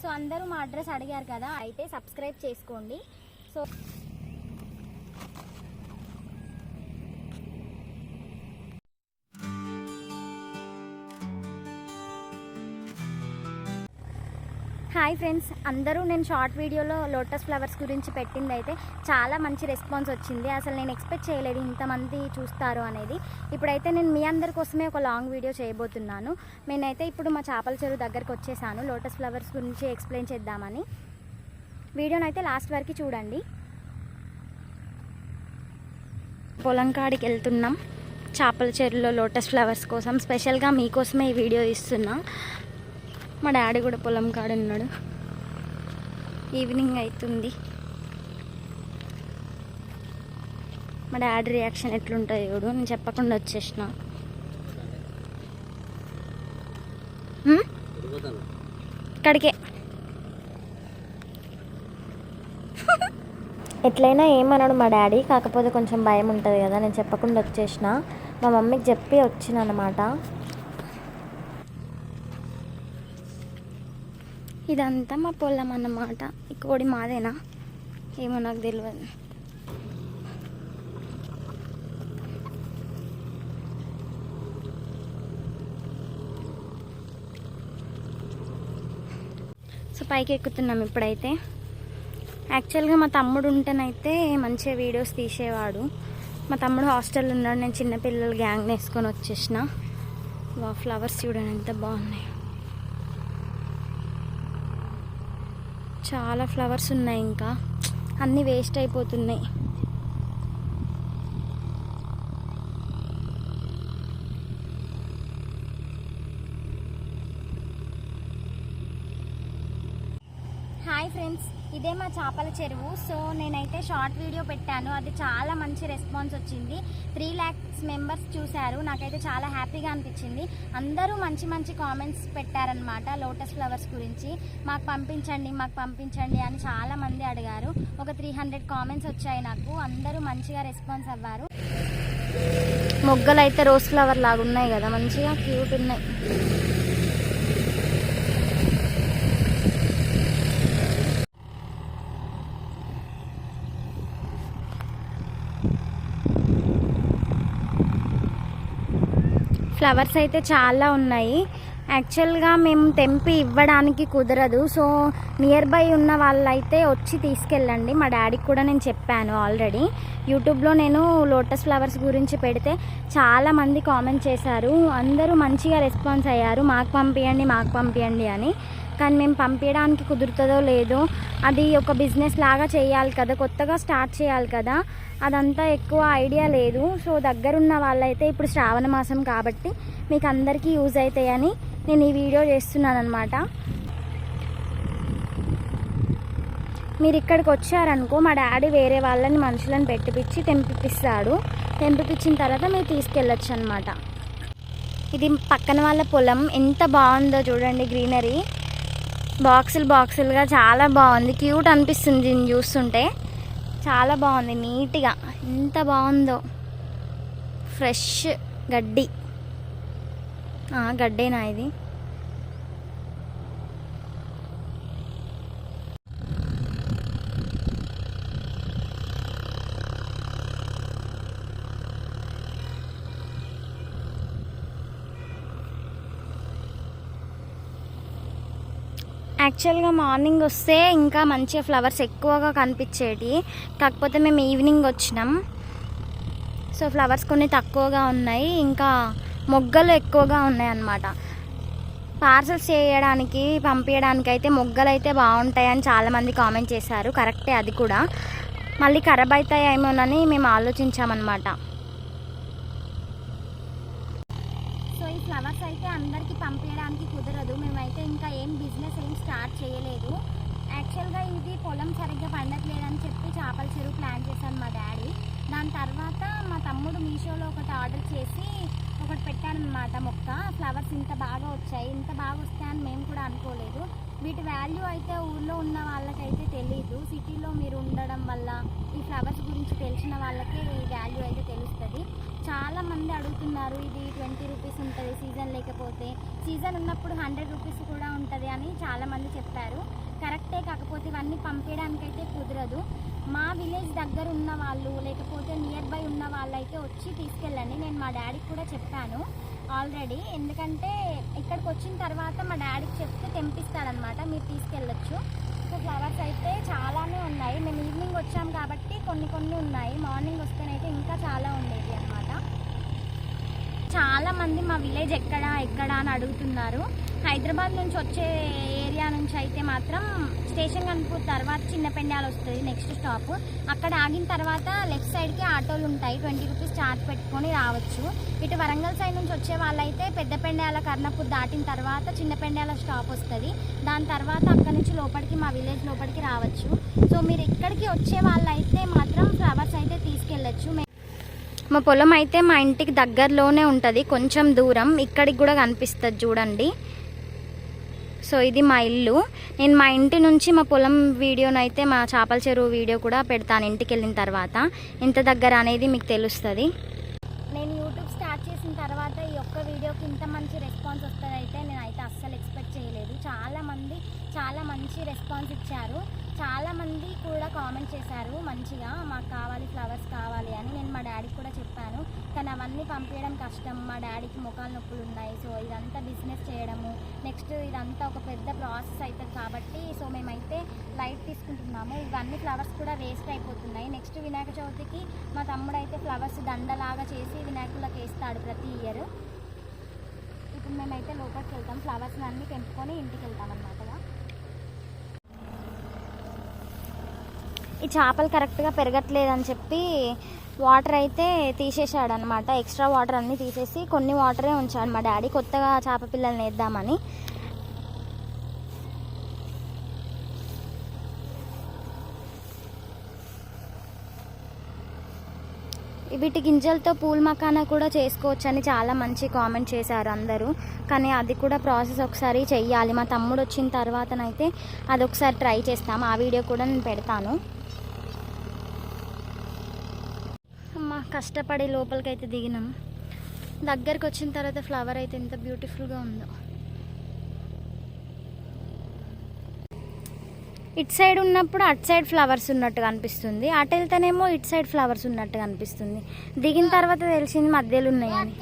So అందరూ మా address అడిగారు కదా అయితే సబ్స్క్రైబ్ చేసుకోండి. సో హాయ్ ఫ్రెండ్స్ అందరూ నేను షార్ట్ వీడియోలో లోటస్ ఫ్లవర్స్ గురించి పెట్టింది అయితే చాలా మంచి రెస్పాన్స్ వచ్చింది. అసలు నేను ఎక్స్పెక్ట్ చేయలేదు ఇంతమంది చూస్తారు అనేది. ఇప్పుడైతే నేను మీ అందరి కోసమే ఒక లాంగ్ వీడియో చేయబోతున్నాను. నేనైతే ఇప్పుడు మా చేపల చెరువు దగ్గరకు వచ్చేసాను. లోటస్ ఫ్లవర్స్ గురించి ఎక్స్ప్లెయిన్ చేద్దామని. వీడియోని అయితే లాస్ట్ వరకు చూడండి. పొలం కాడికి వెళ్తున్నాం. చేపల చెరువులో లోటస్ ఫ్లవర్స్ కోసం. స్పెషల్గా మీకోసమే ఈ వీడియో ఇస్తున్నా మా డాడీ కూడా పొలం కాడ ఉన్నాడు. ఈవినింగ్ అవుతుంది మా డాడీ రియాక్షన్ ఎట్లుంటుంది చూడు నేను చెప్పకుండా వచ్చేసిన. ఇక్కడికే. ఎట్లయినా ఏమన్నాడు మా డాడీ కాకపోతే కొంచెం భయం ఉంటుంది కదా నేను చెప్పకుండా వచ్చేసిన. మా మమ్మీకి చెప్పి వచ్చిన అనమాట ఇదంతా మా పొలం అన్నమాట. ఈ కోడి మాదేనా? ఏమో నాకు తెలియదు సో పైకి ఎక్కుతున్నాం ఇప్పుడైతే. యాక్చువల్గా మా తమ్ముడు ఉంటేనైతే మంచిగా వీడియోస్ తీసేవాడు. మా తమ్ముడు హాస్టల్ ఉన్నాడు నేను చిన్నపిల్లలు గ్యాంగ్ వేసుకొని వచ్చేసిన. ఫ్లవర్స్ చూడండి ఎంత బాగున్నాయి. చాలా ఫ్లవర్స్ ఉన్నాయి ఇంకా. అన్నీ వేస్ట్ అయిపోతున్నాయి హాయ్ ఫ్రెండ్స్ ఇదే మా చేపల చెరువు. సో నేనైతే షార్ట్ వీడియో పెట్టాను. అది చాలా మంచి రెస్పాన్స్ వచ్చింది. త్రీ ల్యాక్స్ మెంబర్స్ చూశారు. నాకైతే చాలా హ్యాపీగా అనిపించింది. అందరూ మంచి మంచి కామెంట్స్ పెట్టారనమాట లోటస్ ఫ్లవర్స్ గురించి. మాకు పంపించండి మాకు పంపించండి అని చాలా మంది అడిగారు. ఒక త్రీ హండ్రెడ్ కామెంట్స్ వచ్చాయి నాకు. అందరూ మంచిగా రెస్పాన్స్ అవ్వారు. మొగ్గలు అయితే రోజ్ ఫ్లవర్ లాగా ఉన్నాయి కదా. మంచిగా క్యూట్ ఉన్నాయి. ఫ్లవర్స్ అయితే చాలా ఉన్నాయి. యాక్చువల్గా మేము తెంపి ఇవ్వడానికి కుదరదు. సో నియర్ బై ఉన్న వాళ్ళైతే వచ్చి తీసుకెళ్ళండి. మా డాడీకి కూడా నేను చెప్పాను ఆల్రెడీ. యూట్యూబ్లో నేను లోటస్ ఫ్లవర్స్ గురించి పెడితే చాలామంది కామెంట్ చేశారు. అందరూ మంచిగా రెస్పాన్స్ అయ్యారు. మాకు పంపించండి మాకు పంపించండి అని. కానీ మేము పంపించడానికి కుదురుతుందో లేదో అది ఒక బిజినెస్ లాగా చేయాలి కదా కొత్తగా స్టార్ట్ చేయాలి కదా అదంతా ఎక్కువ ఐడియా లేదు. సో దగ్గరున్న వాళ్ళైతే ఇప్పుడు శ్రావణ మాసం కాబట్టి మీకు అందరికీ యూజ్ అవుతాయని నేను ఈ వీడియో చేస్తున్నాను అనమాట మీరు ఇక్కడికి వచ్చారనుకో మా డాడీ వేరే వాళ్ళని మనుషులను పెట్టిపిచ్చి తెంపిపిస్తాడు. తెంపిపించిన తర్వాత మీరు తీసుకెళ్ళొచ్చు అనమాట ఇది పక్కన వాళ్ళ పొలం ఎంత బాగుందో చూడండి గ్రీనరీ. బాక్సులు బాక్సులుగా చాలా బాగుంది. క్యూట్ అనిపిస్తుంది దీన్ని చూస్తుంటే. చాలా బాగుంది నీట్గా. ఎంత బాగుందో. ఫ్రెష్ గడ్డి. గడ్డేనా ఇది? యాక్చువల్గా మార్నింగ్ వస్తే ఇంకా మంచిగా ఫ్లవర్స్ ఎక్కువగా కనిపించేటి. కాకపోతే మేము ఈవినింగ్ వచ్చినాం. సో ఫ్లవర్స్ కొన్ని తక్కువగా ఉన్నాయి. ఇంకా మొగ్గలు ఎక్కువగా ఉన్నాయి అన్నమాట పార్సల్స్ చేయడానికి పంపించడానికి అయితే మొగ్గలు అయితే బాగుంటాయని చాలామంది కామెంట్ చేశారు. కరెక్టే అది కూడా. మళ్ళీ ఖరాబ్ అవుతాయేమోనని మేము ఆలోచించామన్నమాట సో ఈ ఫ్లవర్స్ అయితే అందరికీ పంపించడానికి కుదరదు మేమైతే ఇంకా ఏం బిజినెస్ ఏం స్టార్ట్ చేయలేదు యాక్చువల్గా ఇది పొలం సరిగ్గా పండట్లేదని చెప్పి చేపల చెరువు ప్లాన్ చేశాను మా డాడీ దాని తర్వాత మా తమ్ముడు మీషోలో ఒకటి ఆర్డర్ చేసి ఒకటి పెట్టానమాట మొక్క. ఫ్లవర్స్ ఇంత బాగా వచ్చాయి ఇంత బాగా వస్తాయని మేము కూడా అనుకోలేదు. వీటి వాల్యూ అయితే ఊర్లో ఉన్న వాళ్ళకైతే తెలియదు సిటీలో మీరు ఉండడం వల్ల ఈ ఫ్లవర్స్ గురించి తెలిసిన వాళ్ళకే ఈ వాల్యూ అయితే తెలుస్తుంది. చాలామంది అడుగుతున్నారు ఇది ట్వంటీ రూపీస్ ఉంటుంది సీజన్ లేకపోతే. సీజన్ ఉన్నప్పుడు హండ్రెడ్ రూపీస్ కూడా ఉంటుంది అని చాలామంది చెప్పారు. కరెక్టే కాకపోతే ఇవన్నీ పంపించడానికైతే కుదరదు. మా విలేజ్ దగ్గర ఉన్న వాళ్ళు లేకపోతే నియర్ బై ఉన్న వాళ్ళు అయితే వచ్చి తీసుకెళ్ళండి. నేను మా డాడీకి కూడా చెప్పాను ఆల్రెడీ ఎందుకంటే ఇక్కడికి వచ్చిన తర్వాత మా డాడీకి చెప్తే తెంపిస్తారనమాట మీరు తీసుకెళ్ళొచ్చు. ఇంకా ఫ్లవర్స్ అయితే చాలానే ఉన్నాయి. మేము ఈవినింగ్ వచ్చాం కాబట్టి కొన్ని కొన్ని ఉన్నాయి. మార్నింగ్ వస్తేనైతే ఇంకా చాలా ఉండేది అనమాట చాలామంది మా విలేజ్ ఎక్కడ ఎక్కడ అని అడుగుతున్నారు. హైదరాబాద్ నుంచి వచ్చే ఏరియా నుంచి అయితే మాత్రం స్టేషన్ కనుపూర్ తర్వాత చిన్నపెండాలు వస్తుంది నెక్స్ట్ స్టాప్ అక్కడ ఆగిన తర్వాత లెఫ్ట్ సైడ్కి ఆటోలు ఉంటాయి ట్వంటీ రూపీస్ ఛార్జ్ పెట్టుకొని రావచ్చు. ఇటు వరంగల్ సైడ్ నుంచి వచ్చే వాళ్ళైతే పెద్దపెండాల కర్ణపూర్ దాటిన తర్వాత చిన్నపెండాల స్టాప్ వస్తుంది. దాని తర్వాత అక్కడ నుంచి లోపలికి మా విలేజ్ లోపలికి రావచ్చు. సో మీరు ఇక్కడికి వచ్చే వాళ్ళైతే మాత్రం ఫ్లవర్స్ అయితే తీసుకెళ్ళచ్చు. మా పొలం అయితే మా ఇంటికి దగ్గరలోనే ఉంటుంది కొంచెం దూరం. ఇక్కడికి కూడా కనిపిస్తుంది చూడండి. సో ఇది మా ఇల్లు. నేను మా ఇంటి నుంచి మా పొలం వీడియోనైతే మా చేపల చెరువు వీడియో కూడా పెడతాను ఇంటికి వెళ్ళిన తర్వాత. ఇంత దగ్గర అనేది మీకు తెలుస్తుంది. నేను యూట్యూబ్ స్టార్ట్ చేసిన తర్వాత ఈ ఒక్క వీడియోకి ఇంత మంచి రెస్పాన్స్ వస్తుంది అయితే నేనైతే అస్సలు ఎక్స్పెక్ట్ చేయలేదు. చాలామంది చాలా మంచి రెస్పాన్స్ ఇచ్చారు. చాలామంది కూడా కామెంట్ చేశారు. మంచిగా మాకు కావాలి ఫ్లవర్స్ కావాలి అని నేను మా డాడీకి కూడా చెప్పాను. కానీ అవన్నీ పంపించడం కష్టం. మా డాడీకి ముఖాలు నొప్పులు ఉన్నాయి. సో ఇదంతా బిజినెస్ చేయడము. నెక్స్ట్ ఇదంతా ఒక పెద్ద ప్రాసెస్ అవుతుంది కాబట్టి సో మేమైతే లైట్ తీసుకుంటున్నాము. ఇవన్నీ ఫ్లవర్స్ కూడా వేస్ట్ అయిపోతున్నాయి. నెక్స్ట్ వినాయక చవితికి మా తమ్ముడు అయితే ఫ్లవర్స్ దండలాగా చేసి వినాయకులకు వేస్తాడు ప్రతి ఇయర్ ఇప్పుడు మేమైతే లోపలికి వెళ్తాం. ఫ్లవర్స్ అన్నీ తెంపుకొని ఇంటికి వెళ్తాం ఈ చేపలు కరెక్ట్గా పెరగట్లేదని చెప్పి వాటర్ అయితే తీసేసాడు అనమాట ఎక్స్ట్రా వాటర్ అన్నీ తీసేసి కొన్ని వాటరే ఉంచాడు మా డాడీ. కొత్తగా చేప పిల్లల్ని వేద్దామని. వీటి గింజలతో పూల్ మకానా కూడా చేసుకోవచ్చని చాలా మంచి కామెంట్ చేశారు అందరూ. కానీ అది కూడా ప్రాసెస్ ఒకసారి చెయ్యాలి. మా తమ్ముడు వచ్చిన తర్వాతనైతే అది ఒకసారి ట్రై చేస్తాం. ఆ వీడియో కూడా నేను పెడతాను. కష్టపడి లోపలికి అయితే దిగినాం. దగ్గరికి వచ్చిన తర్వాత ఫ్లవర్ అయితే ఎంత బ్యూటిఫుల్గా ఉందో. ఇటు సైడ్ ఉన్నప్పుడు అటు సైడ్ ఫ్లవర్స్ ఉన్నట్టుగా అనిపిస్తుంది అటు వెళ్తేనేమో ఇటు సైడ్ ఫ్లవర్స్ ఉన్నట్టుగా అనిపిస్తుంది దిగిన తర్వాత తెలిసింది మధ్యలో ఉన్నాయని.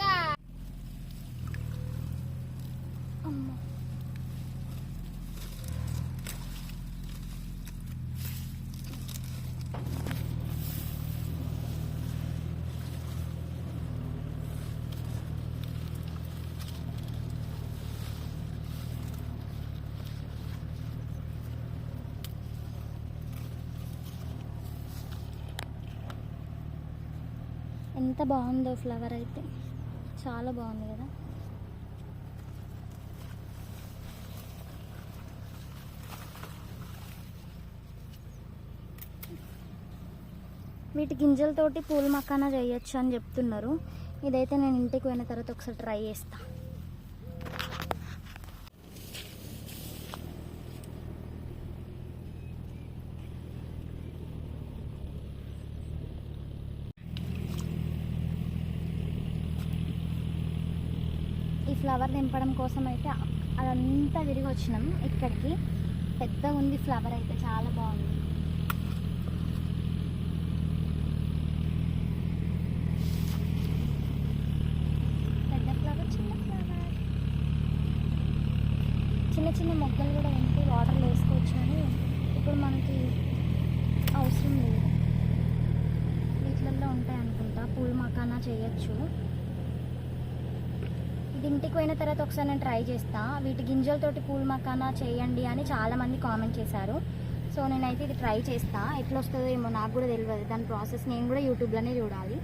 ఎంత బాగుందో ఫ్లవర్ అయితే. చాలా బాగుంది కదా. వీటి గింజలతోటి పూల మకానా చేయొచ్చు అని చెప్తున్నారు. ఇదైతే నేను ఇంటికి పోయిన తర్వాత ఒకసారి ట్రై చేస్తాను ఈ ఫ్లవర్ నింపడం కోసం అయితే అదంతా తిరిగి వచ్చినాం. ఇక్కడికి పెద్ద ఉంది ఫ్లవర్ అయితే చాలా బాగుంది. పెద్ద ఫ్లవర్ చిన్న ఫ్లవర్. చిన్న చిన్న మొగ్గలు కూడా ఉంటే వాటర్ వేసుకోవచ్చు ఇప్పుడు మనకి అవసరం లేదు. వీటిలలో ఉంటాయి అనుకుంటా పూల మకానా చేయొచ్చు. ఇది ఇంటికి పోయిన తర్వాత ఒకసారి నేను ట్రై చేస్తా. వీటి గింజలతోటి పూల మకానా చేయండి అని చాలా మంది కామెంట్ చేశారు. సో నేనైతే ఇది ట్రై చేస్తా. ఎట్లా వస్తుందో ఏమో నాకు కూడా తెలియదు దాని ప్రాసెస్ నేను కూడా యూట్యూబ్లోనే చూడాలి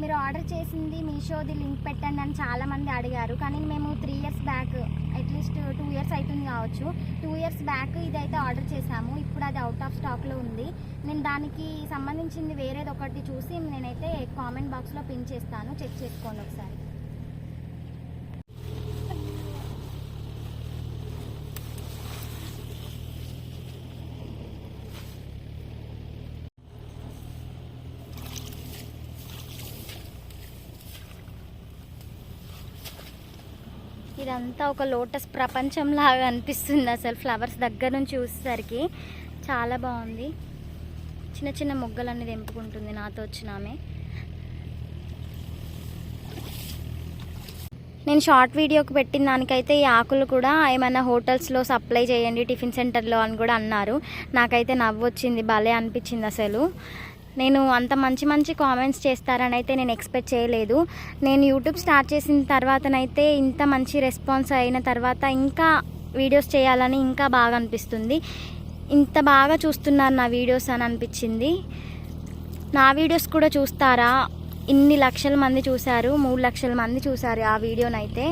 మీరు ఆర్డర్ చేసింది మీషోది లింక్ పెట్టండి అని చాలామంది అడిగారు. కానీ మేము three years back at least two years అవుతుంది కావచ్చు. టూ ఇయర్స్ బ్యాక్ ఇదైతే ఆర్డర్ చేశాము ఇప్పుడు అది అవుట్ ఆఫ్ స్టాక్లో ఉంది. నేను దానికి సంబంధించింది వేరేది ఒకటి చూసి నేనైతే కామెంట్ బాక్స్లో పిన్ చేస్తాను. చెక్ చేసుకోండి ఒకసారి. ఇదంతా ఒక లోటస్ ప్రపంచం లాగా అనిపిస్తుంది అసలు ఫ్లవర్స్ దగ్గర నుంచి చూసేసరికి. చాలా బాగుంది. చిన్న చిన్న మొగ్గలన్నీ తెంపుకుంటుంది నాతో వచ్చిన ఆమె. నేను షార్ట్ వీడియోకి పెట్టిన దానికైతే ఈ ఆకులు కూడా ఏమైనా హోటల్స్లో సప్లై చేయండి టిఫిన్ సెంటర్లో అని కూడా అన్నారు. నాకైతే నవ్వు వచ్చింది భలే అనిపించింది అసలు. నేను అంత మంచి మంచి కామెంట్స్ చేస్తారని అయితే నేను ఎక్స్పెక్ట్ చేయలేదు. నేను యూట్యూబ్ స్టార్ట్ చేసిన తర్వాతనైతే ఇంత మంచి రెస్పాన్స్ అయిన తర్వాత ఇంకా వీడియోస్ చేయాలని ఇంకా బాగా అనిపిస్తుంది. ఇంత బాగా చూస్తున్నారు నా వీడియోస్ అని అనిపించింది. నా వీడియోస్ కూడా చూస్తారా? ఇన్ని లక్షల మంది చూశారు మూడు లక్షల మంది చూశారు ఆ వీడియోనైతే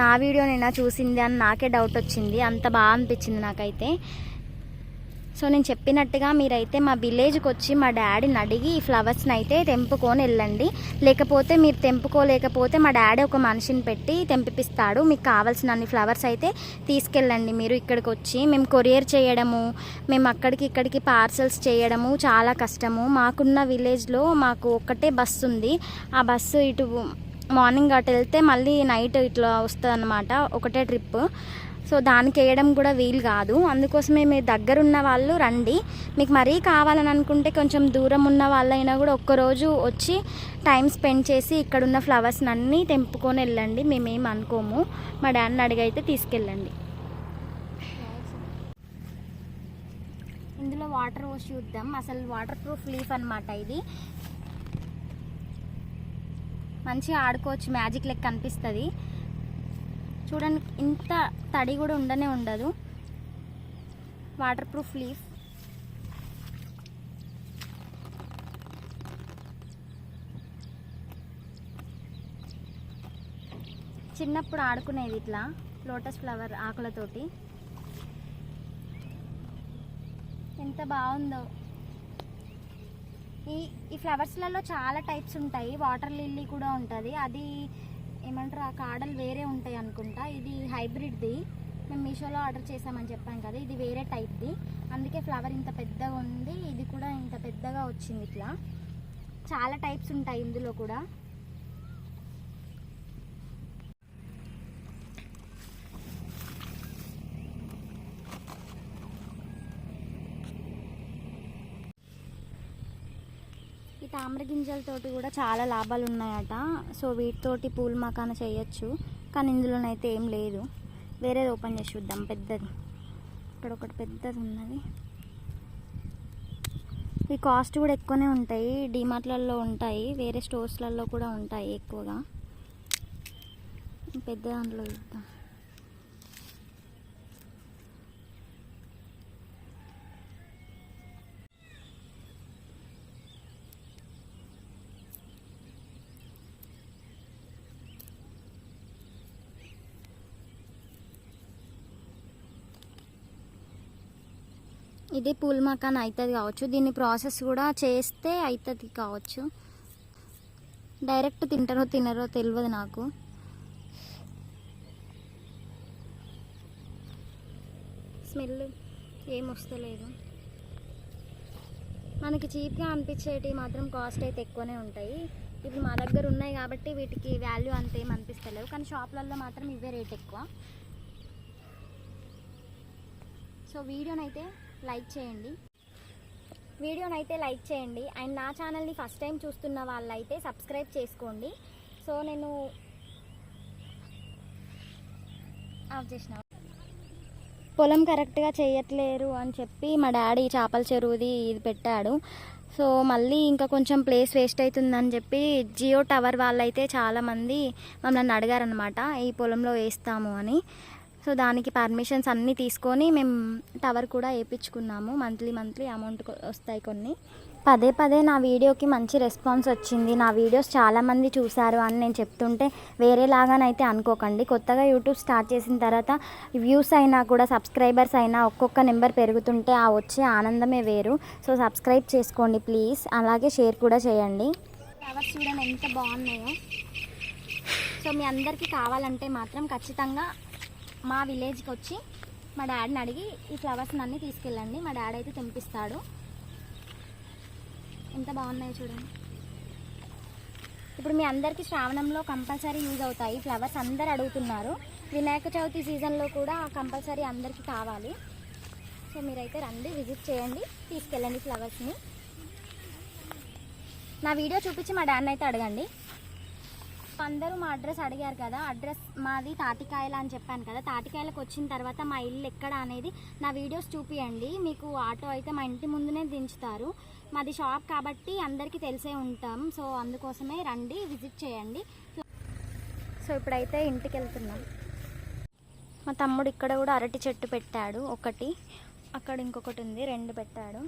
నా వీడియో నేను చూసింది అని నాకే డౌట్ వచ్చింది. అంత బాగా అనిపించింది నాకైతే. సో నేను చెప్పినట్టుగా మీరైతే మా విలేజ్కి వచ్చి మా డాడీని అడిగి ఈ ఫ్లవర్స్ని అయితే తెంపుకొని వెళ్ళండి. లేకపోతే మీరు తెంపుకోలేకపోతే మా డాడీ ఒక మనిషిని పెట్టి తెంపిపిస్తాడు. మీకు కావాల్సిన అన్ని ఫ్లవర్స్ అయితే తీసుకెళ్ళండి. మీరు ఇక్కడికి వచ్చి మేము కొరియర్ చేయడము మేము అక్కడికి ఇక్కడికి పార్సల్స్ చేయడము చాలా కష్టము. మాకున్న విలేజ్లో మాకు ఒక్కటే బస్సు ఉంది. ఆ బస్సు ఇటు మార్నింగ్ అటు వెళ్తే మళ్ళీ నైట్ ఇట్లా వస్తుంది అనమాట ఒకటే ట్రిప్ సో దానికి వేయడం కూడా వీలు కాదు. అందుకోసమే మీ దగ్గరున్న వాళ్ళు రండి. మీకు మరీ కావాలని అనుకుంటే కొంచెం దూరం ఉన్న వాళ్ళైనా కూడా ఒక్కరోజు వచ్చి టైం స్పెండ్ చేసి ఇక్కడున్న ఫ్లవర్స్ని అన్నీ తెంపుకొని వెళ్ళండి. మేమేం అనుకోము. మా డాడీని అడిగైతే తీసుకెళ్ళండి. ఇందులో వాటర్ పోసి చూద్దాం. అసలు వాటర్ ప్రూఫ్ లీఫ్ అనమాట ఇది. మంచిగా ఆడుకోవచ్చు. మ్యాజిక్ లెక్క కనిపిస్తుంది చూడండి ఇంత తడి కూడా ఉండనే ఉండదు. వాటర్ ప్రూఫ్ లీఫ్ చిన్నప్పుడు ఆడుకునేది ఇట్లా లోటస్ ఫ్లవర్ ఆకులతోటి. ఎంత బాగుందో. ఈ ఈ ఫ్లవర్స్లలో చాలా టైప్స్ ఉంటాయి. వాటర్ లిల్లీ కూడా ఉంటుంది. అది ఏమంటారు ఆ కాడలు వేరే ఉంటాయి అనుకుంటా. ఇది హైబ్రిడ్ది. మేము మీషోలో ఆర్డర్ చేసామని చెప్పాం కదా ఇది వేరే టైప్ది. అందుకే ఫ్లవర్ ఇంత పెద్దగా ఉంది ఇది కూడా ఇంత పెద్దగా వచ్చింది ఇట్లా. చాలా టైప్స్ ఉంటాయి ఇందులో కూడా ఈ తామర గింజలతోటి కూడా చాలా లాభాలు ఉన్నాయట సో వీటితోటి పూల మకాన చేయొచ్చు. కానీ ఇందులోనైతే ఏం లేదు. వేరేది ఓపెన్ చేసి చూద్దాం. పెద్దది. ఇక్కడ ఒకటి పెద్దది ఉన్నది ఈ కాస్ట్ కూడా ఎక్కువనే ఉంటాయి. డిమార్ట్లలో ఉంటాయి. వేరే స్టోర్స్లలో కూడా ఉంటాయి ఎక్కువగా. పెద్ద దాంట్లో చూద్దాం. ఇది పూల్ మకాన్ అవుతుంది కావచ్చు. దీన్ని ప్రాసెస్ కూడా చేస్తే అవుతుంది కావచ్చు. డైరెక్ట్ తింటారో తినరో తెలియదు నాకు. స్మెల్ ఏం వస్తలేదు. మనకి చీప్గా అనిపించేటి మాత్రం కాస్ట్ అయితే ఎక్కువనే ఉంటాయి. ఇవి మా దగ్గర ఉన్నాయి కాబట్టి వీటికి వాల్యూ అంత ఏం అనిపిస్తలేవు కానీ షాప్లలో మాత్రం ఇవే రేట్ ఎక్కువ. సో వీడియోనైతే లైక్ చేయండి. వీడియోనైతే లైక్ చేయండి. అండ్ నా ఛానల్ని ఫస్ట్ టైం చూస్తున్న వాళ్ళైతే సబ్స్క్రైబ్ చేసుకోండి. సో నేను ఆఫ్ చేసిన. పొలం కరెక్ట్గా చేయట్లేరు అని చెప్పి మా డాడీ చేపల చెరువుది ఇది పెట్టాడు. సో మళ్ళీ ఇంకా కొంచెం ప్లేస్ వేస్ట్ అవుతుందని చెప్పి జియో టవర్ వాళ్ళైతే చాలామంది మమ్మల్ని అడిగారనమాట ఈ పొలంలో వేస్తాము అని. సో దానికి పర్మిషన్స్ అన్నీ తీసుకొని మేము టవర్ కూడా వేయించుకున్నాము. మంత్లీ మంత్లీ అమౌంట్ వస్తాయి కొన్ని. పదే పదే నా వీడియోకి మంచి రెస్పాన్స్ వచ్చింది. నా వీడియోస్ చాలామంది చూశారు అని నేను చెప్తుంటే వేరేలాగానైతే అనుకోకండి. కొత్తగా యూట్యూబ్ స్టార్ట్ చేసిన తర్వాత వ్యూస్ అయినా కూడా సబ్స్క్రైబర్స్ అయినా ఒక్కొక్క నెంబర్ పెరుగుతుంటే ఆ వచ్చే ఆనందమే వేరు. సో సబ్స్క్రైబ్ చేసుకోండి ప్లీజ్. అలాగే షేర్ కూడా చేయండి. ఫ్లవర్స్ చూడండి ఎంత బాగున్నాయో. సో మీ అందరికీ కావాలంటే మాత్రం ఖచ్చితంగా మా విలేజ్కి వచ్చి మా డాడీని అడిగి ఈ ఫ్లవర్స్ని అన్నీ తీసుకెళ్ళండి మా డాడీ అయితే తెంపిస్తాడు. ఎంత బాగున్నాయో చూడండి. ఇప్పుడు మీ అందరికీ శ్రావణంలో కంపల్సరీ యూజ్ అవుతాయి ఫ్లవర్స్ అందరు అడుగుతున్నారు. వినాయక చవితి సీజన్లో కూడా కంపల్సరీ అందరికీ కావాలి. సో మీరైతే రండి విజిట్ చేయండి తీసుకెళ్ళండి ఫ్లవర్స్ని. నా వీడియో చూపించి మా డాన్ని అయితే అడగండి. అందరూ మా అడ్రస్ అడిగారు కదా అడ్రస్ మాది తాటికాయల అని చెప్పాను కదా తాటికాయలకు వచ్చిన తర్వాత మా ఇల్లు ఎక్కడ అనేది నా వీడియోస్ చూపియండి మీకు ఆటో అయితే మా ఇంటి ముందునే దించుతారు. మాది షాప్ కాబట్టి అందరికీ తెలిసే ఉంటాం సో అందుకోసమే రండి విజిట్ చేయండి. సో ఇప్పుడైతే ఇంటికి వెళ్తున్నాం. మా తమ్ముడు ఇక్కడ కూడా అరటి చెట్టు పెట్టాడు ఒకటి. అక్కడ ఇంకొకటి ఉంది రెండు పెట్టాడు.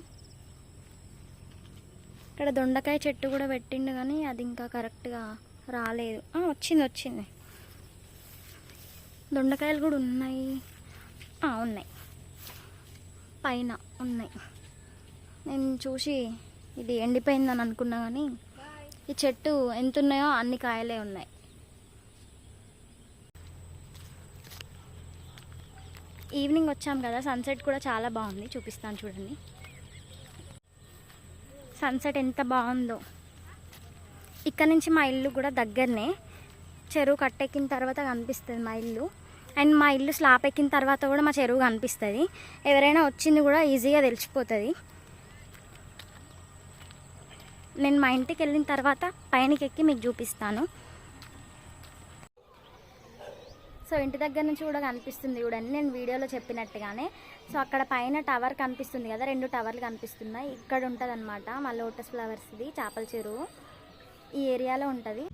ఇక్కడ దొండకాయ చెట్టు కూడా పెట్టిండు కానీ అది ఇంకా కరెక్ట్గా రాలేదు. వచ్చింది వచ్చింది. దొండకాయలు కూడా ఉన్నాయి. ఉన్నాయి. పైన ఉన్నాయి. నేను చూసి ఇది ఎండిపోయిందని అనుకున్నా కానీ ఈ చెట్టు ఎంత ఉన్నాయో అన్ని కాయలే ఉన్నాయి. ఈవినింగ్ వచ్చాం కదా సన్సెట్ కూడా చాలా బాగుంది. చూపిస్తాను చూడండి. సన్సెట్ ఎంత బాగుందో. ఇక్కడ నుంచి మా ఇల్లు కూడా దగ్గరనే. చెరువు కట్టెక్కిన తర్వాత కనిపిస్తుంది మా ఇల్లు. అండ్ మా ఇల్లు స్లాప్ ఎక్కిన తర్వాత కూడా మా చెరువు కనిపిస్తుంది. ఎవరైనా వచ్చింది కూడా ఈజీగా తెలిసిపోతుంది. నేను మా ఇంటికి వెళ్ళిన తర్వాత పైనకి ఎక్కి మీకు చూపిస్తాను. సో ఇంటి దగ్గర నుంచి కూడా కనిపిస్తుంది చూడండి. నేను వీడియోలో చెప్పినట్టుగానే. సో అక్కడ పైన టవర్ కనిపిస్తుంది కదా రెండు టవర్లు కనిపిస్తున్నాయి. ఇక్కడ ఉంటుంది అనమాట మా లోటస్ ఫ్లవర్స్ది చేపల చెరువు. ఈ ఏరియాలో ఉంటుంది.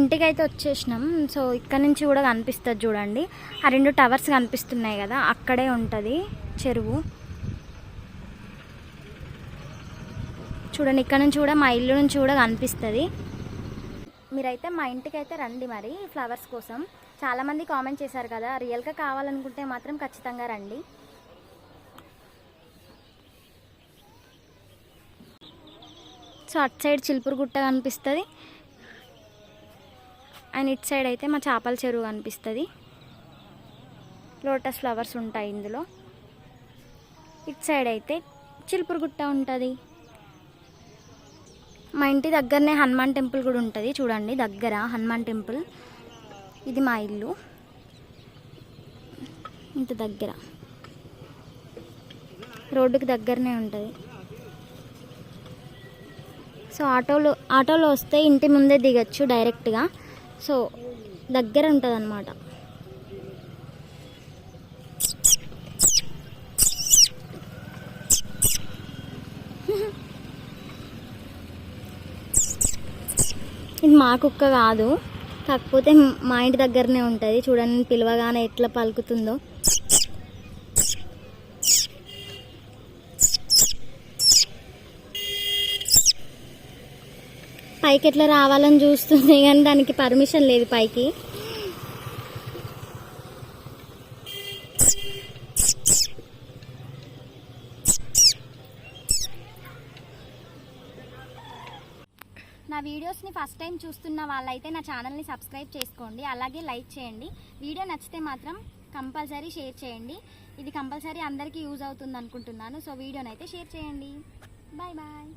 ఇంటికైతే వచ్చేసినాం. సో ఇక్కడ నుంచి కూడా కనిపిస్తుంది చూడండి. ఆ రెండు టవర్స్ కనిపిస్తున్నాయి కదా అక్కడే ఉంటుంది చెరువు. చూడండి ఇక్కడ నుంచి కూడా మా ఇల్లు నుంచి కూడా కనిపిస్తుంది. మీరైతే మా ఇంటికి అయితే రండి మరి ఫ్లవర్స్ కోసం. చాలామంది కామెంట్ చేశారు కదా రియల్గా కావాలనుకుంటే మాత్రం ఖచ్చితంగా రండి. సో అటు సైడ్ చిలుపురు గుట్ట కనిపిస్తుంది. అండ్ ఇటు సైడ్ అయితే మా చేపల చెరువు కనిపిస్తుంది. లోటస్ ఫ్లవర్స్ ఉంటాయి ఇందులో. ఇటు సైడ్ అయితే చిలుపురు గుట్ట ఉంటుంది. మా ఇంటి దగ్గరనే హనుమాన్ టెంపుల్ కూడా ఉంటుంది. చూడండి దగ్గర హనుమాన్ టెంపుల్. ఇది మా ఇల్లు. ఇంత దగ్గర. రోడ్డుకి దగ్గరనే ఉంటుంది. సో ఆటోలో ఆటోలో వస్తే ఇంటి ముందే దిగచ్చు డైరెక్ట్గా. సో దగ్గర ఉంటుంది అన్నమాట ఇది మా కుక్క కాదు. కాకపోతే మా ఇంటి దగ్గరనే ఉంటుంది. చూడండి పిలవగానే ఎట్లా పలుకుతుందో. పైకి ఎట్లా రావాలని చూస్తుంది కానీ దానికి పర్మిషన్ లేదు పైకి. నా వీడియోస్ని ఫస్ట్ టైం చూస్తున్న వాళ్ళైతే నా ఛానల్ని సబ్స్క్రైబ్ చేసుకోండి అలాగే లైక్ చేయండి. వీడియో నచ్చితే మాత్రం కంపల్సరీ షేర్ చేయండి. ఇది కంపల్సరీ అందరికీ యూజ్ అవుతుంది అనుకుంటున్నాను సో వీడియోనైతే షేర్ చేయండి. Bye bye.